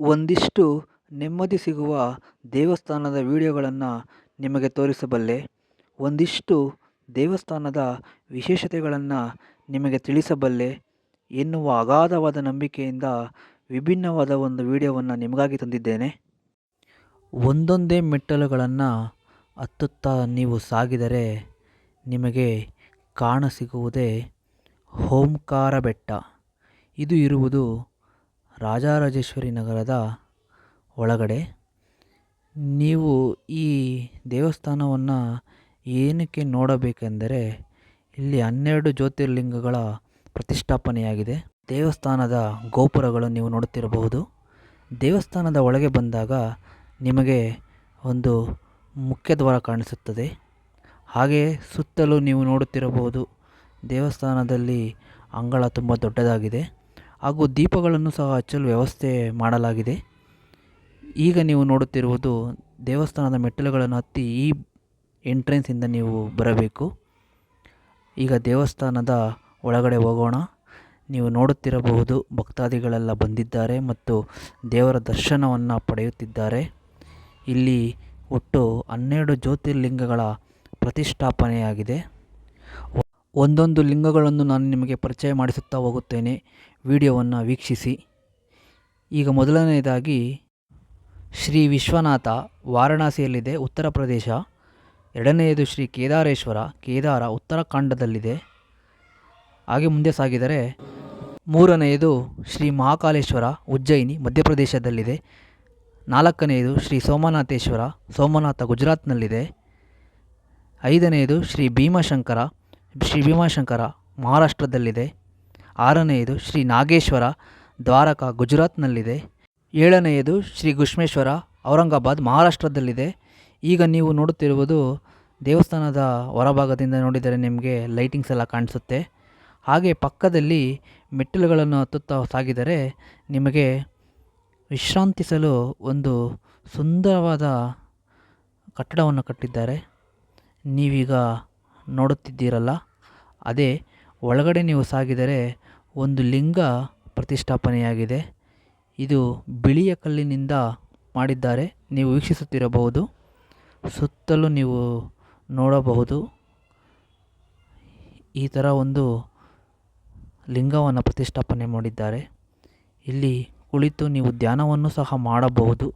ಒಂದಿಷ್ಟು ನೆಮ್ಮದಿ ಸಿಗುವ ದೇವಸ್ಥಾನದ ವಿಡಿಯೋಗಳನ್ನು ನಿಮಗೆ ತೋರಿಸಬಲ್ಲೆ. ಒಂದಿಷ್ಟು ದೇವಸ್ಥಾನದ ವಿಶೇಷತೆಗಳನ್ನು ನಿಮಗೆ ತಿಳಿಸಬಲ್ಲೆ. ಎನ್ನುವ ಅಗಾಧವಾದ ನಂಬಿಕೆಯಿಂದ ವಿಭಿನ್ನವಾದ ಒಂದು ವಿಡಿಯೋವನ್ನು ನಿಮಗಾಗಿ ತಂದಿದ್ದೇನೆ. ಒಂದೊಂದೇ ಮೆಟ್ಟಲುಗಳನ್ನು ಹತ್ತುತ್ತಾ ನೀವು ಸಾಗಿದರೆ ನಿಮಗೆ ಕಾಣಸಿಗುವುದೇ ಓಂಕಾರ ಬೆಟ್ಟ. ಇದು ಇರುವುದು ರಾಜರಾಜೇಶ್ವರಿ ನಗರದ ಒಳಗಡೆ. ನೀವು ಈ ದೇವಸ್ಥಾನವನ್ನು ಏನಕ್ಕೆ ನೋಡಬೇಕೆಂದರೆ ಇಲ್ಲಿ ಹನ್ನೆರಡು ಜ್ಯೋತಿರ್ಲಿಂಗಗಳ ಪ್ರತಿಷ್ಠಾಪನೆಯಾಗಿದೆ. ದೇವಸ್ಥಾನದ ಗೋಪುರಗಳು ನೀವು ನೋಡುತ್ತಿರಬಹುದು. ದೇವಸ್ಥಾನದ ಒಳಗೆ ಬಂದಾಗ ನಿಮಗೆ ಒಂದು ಮುಖ್ಯ ದ್ವಾರ ಕಾಣಿಸುತ್ತದೆ. ಹಾಗೆಯೇ ಸುತ್ತಲೂ ನೀವು ನೋಡುತ್ತಿರಬಹುದು ದೇವಸ್ಥಾನದಲ್ಲಿ ಅಂಗಳ ತುಂಬ ದೊಡ್ಡದಾಗಿದೆ. ಹಾಗೂ ದೀಪಗಳನ್ನು ಸಹ ಹಚ್ಚಲು ವ್ಯವಸ್ಥೆ ಮಾಡಲಾಗಿದೆ. ಈಗ ನೀವು ನೋಡುತ್ತಿರುವುದು ದೇವಸ್ಥಾನದ ಮೆಟ್ಟಿಲುಗಳನ್ನು ಹತ್ತಿ ಈ ಎಂಟ್ರೆನ್ಸಿಂದ ನೀವು ಬರಬೇಕು. ಈಗ ದೇವಸ್ಥಾನದ ಒಳಗಡೆ ಹೋಗೋಣ. ನೀವು ನೋಡುತ್ತಿರಬಹುದು ಭಕ್ತಾದಿಗಳೆಲ್ಲ ಬಂದಿದ್ದಾರೆ ಮತ್ತು ದೇವರ ದರ್ಶನವನ್ನು ಪಡೆಯುತ್ತಿದ್ದಾರೆ. ಇಲ್ಲಿ ಒಟ್ಟು ಹನ್ನೆರಡು ಜ್ಯೋತಿರ್ಲಿಂಗಗಳ ಪ್ರತಿಷ್ಠಾಪನೆಯಾಗಿದೆ. ಒಂದೊಂದು ಲಿಂಗಗಳನ್ನು ನಾನು ನಿಮಗೆ ಪರಿಚಯ ಮಾಡಿಸುತ್ತಾ ಹೋಗುತ್ತೇನೆ. ವಿಡಿಯೋವನ್ನು ವೀಕ್ಷಿಸಿ. ಈಗ ಮೊದಲನೆಯದಾಗಿ ಶ್ರೀ ವಿಶ್ವನಾಥ ವಾರಣಾಸಿಯಲ್ಲಿದೆ, ಉತ್ತರ ಪ್ರದೇಶ. ಎರಡನೆಯದು ಶ್ರೀ ಕೇದಾರೇಶ್ವರ, ಕೇದಾರ ಉತ್ತರಾಖಂಡದಲ್ಲಿದೆ ಹಾಗೆ ಮುಂದೆ ಸಾಗಿದರೆ ಮೂರನೆಯದು ಶ್ರೀ ಮಹಾಕಾಲೇಶ್ವರ, ಉಜ್ಜಯಿನಿ, ಮಧ್ಯಪ್ರದೇಶದಲ್ಲಿದೆ. ನಾಲ್ಕನೆಯದು ಶ್ರೀ ಸೋಮನಾಥೇಶ್ವರ, ಸೋಮನಾಥ ಗುಜರಾತ್ನಲ್ಲಿದೆ. ಐದನೆಯದು ಶ್ರೀ ಭೀಮಶಂಕರ ಶ್ರೀ ಭೀಮಾಶಂಕರ ಮಹಾರಾಷ್ಟ್ರದಲ್ಲಿದೆ. ಆರನೆಯದು ಶ್ರೀ ನಾಗೇಶ್ವರ ದ್ವಾರಕಾ ಗುಜರಾತ್ನಲ್ಲಿದೆ. ಏಳನೆಯದು ಶ್ರೀ ಗುಷ್ಮೇಶ್ವರ ಔರಂಗಾಬಾದ್ ಮಹಾರಾಷ್ಟ್ರದಲ್ಲಿದೆ. ಈಗ ನೀವು ನೋಡುತ್ತಿರುವುದು ದೇವಸ್ಥಾನದ ಹೊರಭಾಗದಿಂದ ನೋಡಿದರೆ ನಿಮಗೆ ಲೈಟಿಂಗ್ಸ್ ಎಲ್ಲ ಕಾಣಿಸುತ್ತೆ. ಹಾಗೆ ಪಕ್ಕದಲ್ಲಿ ಮೆಟ್ಟಿಲುಗಳನ್ನು ಹತ್ತುತ್ತಾ ಸಾಗಿದರೆ ನಿಮಗೆ ವಿಶ್ರಾಂತಿಸಲು ಒಂದು ಸುಂದರವಾದ ಕಟ್ಟಡವನ್ನು ಕಟ್ಟಿದ್ದಾರೆ. ನೀವೀಗ ನೋಡುತ್ತಿದ್ದೀರಲ್ಲ? ಅದೇ, ಒಳಗಡೆ ನೀವು ಸಾಗಿದರೆ ಒಂದು ಲಿಂಗ ಪ್ರತಿಷ್ಠಾಪನೆಯಾಗಿದೆ. ಇದು ಬಿಳಿಯ ಕಲ್ಲಿನಿಂದ ಮಾಡಿದ್ದಾರೆ. ನೀವು ವೀಕ್ಷಿಸುತ್ತಿರಬಹುದು. ಸುತ್ತಲೂ ನೀವು ನೋಡಬಹುದು. ಈ ಥರ ಒಂದು ಲಿಂಗವನ್ನು ಪ್ರತಿಷ್ಠಾಪನೆ ಮಾಡಿದ್ದಾರೆ. ಇಲ್ಲಿ ಕುಳಿತು ನೀವು ಧ್ಯಾನವನ್ನು ಸಹ ಮಾಡಬಹುದು.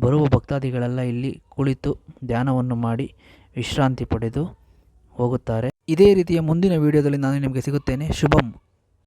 ಬರುವ ಭಕ್ತಾದಿಗಳೆಲ್ಲ ಇಲ್ಲಿ ಕುಳಿತು ಧ್ಯಾನವನ್ನು ಮಾಡಿ ವಿಶ್ರಾಂತಿ ಪಡೆದು ಹೋಗುತ್ತಾರೆ. ಇದೇ ರೀತಿಯ ಮುಂದಿನ ವಿಡಿಯೋದಲ್ಲಿ ನಾನು ನಿಮಗೆ ಸಿಗುತ್ತೇನೆ. ಶುಭಂ.